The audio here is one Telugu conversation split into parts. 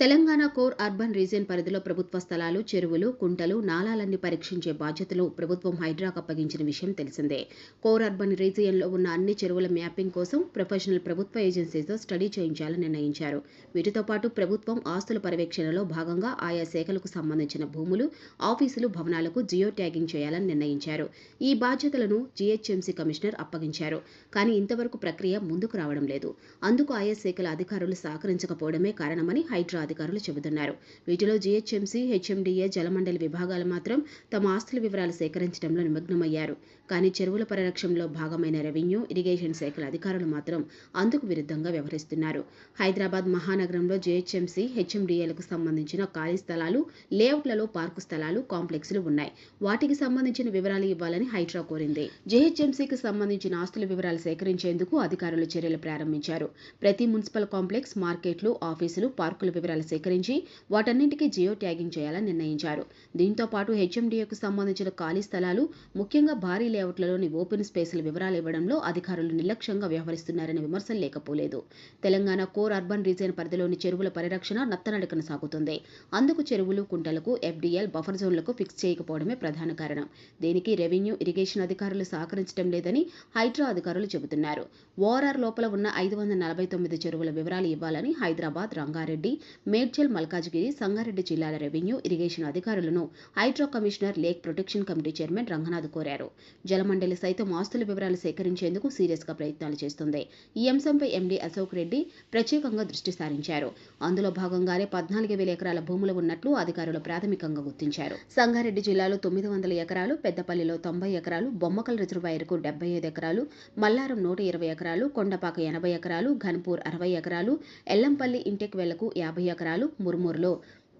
తెలంగాణ కోర్ అర్బన్ రీజియన్ పరిధిలో ప్రభుత్వ స్థలాలు చెరువులు కుంటలు నాలాలన్నీ పరీక్షించే బాధ్యతలు ప్రభుత్వం హైడ్రాకు అప్పగించిన విషయం తెలిసిందే. కోర్ అర్బన్ రీజియన్లో ఉన్న అన్ని చెరువుల మ్యాపింగ్ కోసం ప్రొఫెషనల్ ప్రభుత్వ ఏజెన్సీతో స్టడీ చేయించాలని నిర్ణయించారు. వీటితో పాటు ప్రభుత్వం ఆస్తుల పర్యవేక్షణలో భాగంగా ఆయా శాఖలకు సంబంధించిన భూములు ఆఫీసులు భవనాలకు జియో ట్యాగింగ్ చేయాలని నిర్ణయించారు. ఈ బాధ్యతలను జీహెచ్ఎంసీ కమిషనర్ అప్పగించారు. కానీ ఇంతవరకు ప్రక్రియ ముందుకు రావడం లేదు. అందుకు ఆయా శాఖల అధికారులు సహకరించకపోవడమే కారణమని హైడ్రా అధికారులు చెబుతున్నారు. వీటిలో జీహెచ్ఎంసీ హెచ్ఎండిఏ జలమండలి విభాగాలు మాత్రం తమ ఆస్తుల వివరాలు సేకరించడంలో నిమగ్నమయ్యారు. కానీ చెరువుల పరిరక్షణలో భాగమైన రెవెన్యూ ఇరిగేషన్ శాఖల అధికారులు మాత్రం అందుకు విరుద్ధంగా వ్యవహరిస్తున్నారు. హైదరాబాద్ మహానగరంలో జీహెచ్ఎంసీ హెచ్ఎండిఏలకు సంబంధించిన ఖాళీ స్థలాలు లేఅవుట్లలో పార్కు స్థలాలు కాంప్లెక్స్లు ఉన్నాయి. వాటికి సంబంధించిన వివరాలు ఇవ్వాలని హైడ్రా కోరింది. జీహెచ్ఎంసీకి సంబంధించిన ఆస్తుల వివరాలు సేకరించేందుకు అధికారులు చర్యలు ప్రారంభించారు. ప్రతి మున్సిపల్ కాంప్లెక్స్ మార్కెట్లు ఆఫీసులు పార్కుల వివరాలు సేకరించి వాటన్నింటికీ జియో ట్యాగింగ్ చేయాలని నిర్ణయించారు. దీంతో పాటు హెచ్ఎండిఏకు సంబంధించిన ఖాళీ స్థలాలు ముఖ్యంగా భారీ లేఅవుట్లలోని ఓపెన్ స్పేసుల వివరాలు ఇవ్వడంలో అధికారులు నిర్లక్ష్యంగా వ్యవహరిస్తున్నారనే విమర్శలు లేకపోలేదు. తెలంగాణ కోర్ అర్బన్ రీజియన్ పరిధిలోని చెరువుల పరిరక్షణ నత్తనడకన సాగుతుంది. అందుకు చెరువులు కుంటలకు ఎఫ్డీఎల్ బఫర్ జోన్లకు ఫిక్స్ చేయకపోవడమే ప్రధాన కారణం. దీనికి రెవెన్యూ ఇరిగేషన్ అధికారులు సహకరించడం లేదని హైడ్రా అధికారులు చెబుతున్నారు. ఓఆర్ఆర్ లోపల ఉన్న ఐదు వందల నలభై తొమ్మిది చెరువుల వివరాలు ఇవ్వాలని హైదరాబాద్ రంగారెడ్డి మేడ్చల్ మల్కాజ్గిరి సంగారెడ్డి జిల్లాల రెవెన్యూ ఇరిగేషన్ అధికారులను hydro commissioner lake protection committee chairman Ranganath కోరారు. జలమండలి సైతం ఆస్తుల వివరాలు సేకరించేందుకు సీరియస్గా ప్రయత్నాలు చేస్తుంది. ఈ అంశంపై ఎండీ అశోక్ రెడ్డి ప్రత్యేకంగా దృష్టి సారించారు. అందులో భాగంగానే పద్నాలుగు వేల ఎకరాల భూములు ఉన్నట్లు అధికారులు ప్రాథమికంగా గుర్తించారు. సంగారెడ్డి జిల్లాలో తొమ్మిది వందల ఎకరాలు పెద్దపల్లిలో తొంభై ఎకరాలు బొమ్మకల్ రిజర్వాయర్కు డెబ్బై ఐదు ఎకరాలు మల్లారం నూట ఇరవై ఎకరాలు కొండపాక ఎనభై ఎకరాలు ఘన్పూర్ అరవై ఎకరాలు ఎల్లంపల్లి ఇంటెక్ వెళ్ళకు యాభై ఎకరాలు మురుమూరులో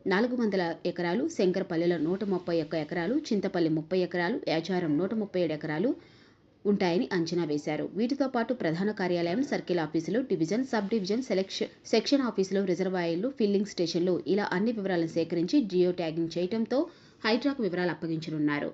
నాలుగు వందల ఎకరాలు శంకరపల్లిలో నూట ముప్పై ఒక్క ఎకరాలు చింతపల్లి ముప్పై ఎకరాలు యాచారం నూట ముప్పై ఏడు ఎకరాలు ఉంటాయని అంచనా వేశారు. వీటితో పాటు ప్రధాన కార్యాలయం సర్కిల్ ఆఫీసులు division sub division selection section ఆఫీసులు రిజర్వాయర్లు ఫిల్లింగ్ స్టేషన్లు ఇలా అన్ని వివరాలను సేకరించి జియో ట్యాగింగ్ చేయడంతో హైడ్రాకు వివరాలు అప్పగించనున్నారు.